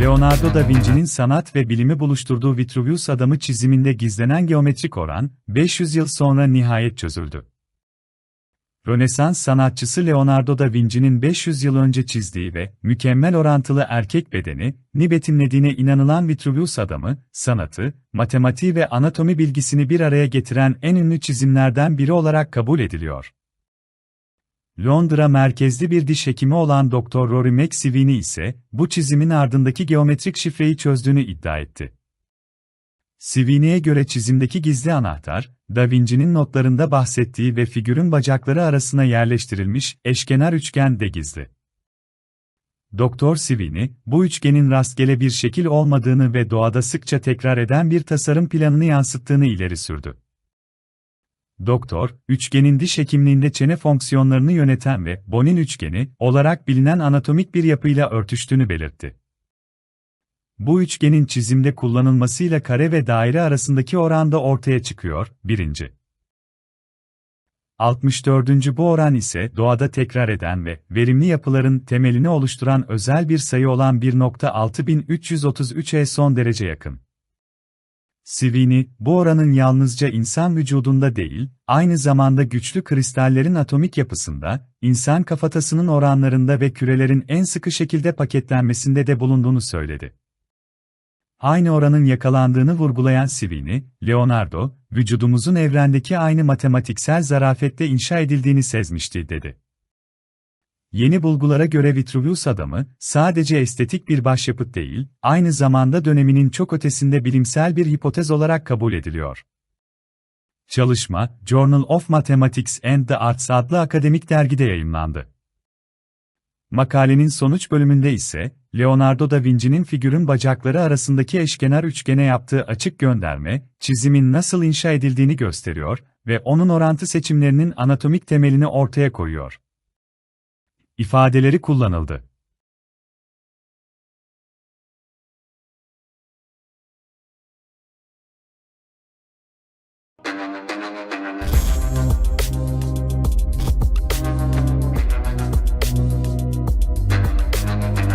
Leonardo da Vinci'nin sanat ve bilimi buluşturduğu Vitruvius adamı çiziminde gizlenen geometrik oran, 500 yıl sonra nihayet çözüldü. Rönesans sanatçısı Leonardo da Vinci'nin 500 yıl önce çizdiği ve mükemmel orantılı erkek bedeni, ni betimlediğine inanılan Vitruvius adamı, sanatı, matematiği ve anatomi bilgisini bir araya getiren en ünlü çizimlerden biri olarak kabul ediliyor. Londra merkezli bir diş hekimi olan Dr. Rory McSweeney ise, bu çizimin ardındaki geometrik şifreyi çözdüğünü iddia etti. Sweeney'e göre çizimdeki gizli anahtar, Da Vinci'nin notlarında bahsettiği ve figürün bacakları arasına yerleştirilmiş eşkenar üçgen de gizli. Doktor Sweeney, bu üçgenin rastgele bir şekil olmadığını ve doğada sıkça tekrar eden bir tasarım planını yansıttığını ileri sürdü. Doktor, üçgenin diş hekimliğinde çene fonksiyonlarını yöneten ve Bonin üçgeni olarak bilinen anatomik bir yapıyla örtüştüğünü belirtti. Bu üçgenin çizimde kullanılmasıyla kare ve daire arasındaki oranda ortaya çıkıyor, birinci. 64. Bu oran ise doğada tekrar eden ve verimli yapıların temelini oluşturan özel bir sayı olan 1.6333'e son derece yakın. Sweeney, bu oranın yalnızca insan vücudunda değil, aynı zamanda güçlü kristallerin atomik yapısında, insan kafatasının oranlarında ve kürelerin en sıkı şekilde paketlenmesinde de bulunduğunu söyledi. Aynı oranın yakalandığını vurgulayan Sweeney, Leonardo, vücudumuzun evrendeki aynı matematiksel zarafetle inşa edildiğini sezmişti, dedi. Yeni bulgulara göre Vitruvius adamı, sadece estetik bir başyapıt değil, aynı zamanda döneminin çok ötesinde bilimsel bir hipotez olarak kabul ediliyor. Çalışma, Journal of Mathematics and the Arts adlı akademik dergide yayımlandı. Makalenin sonuç bölümünde ise, Leonardo da Vinci'nin figürün bacakları arasındaki eşkenar üçgene yaptığı açık gönderme, çizimin nasıl inşa edildiğini gösteriyor ve onun orantı seçimlerinin anatomik temelini ortaya koyuyor ifadeleri kullanıldı.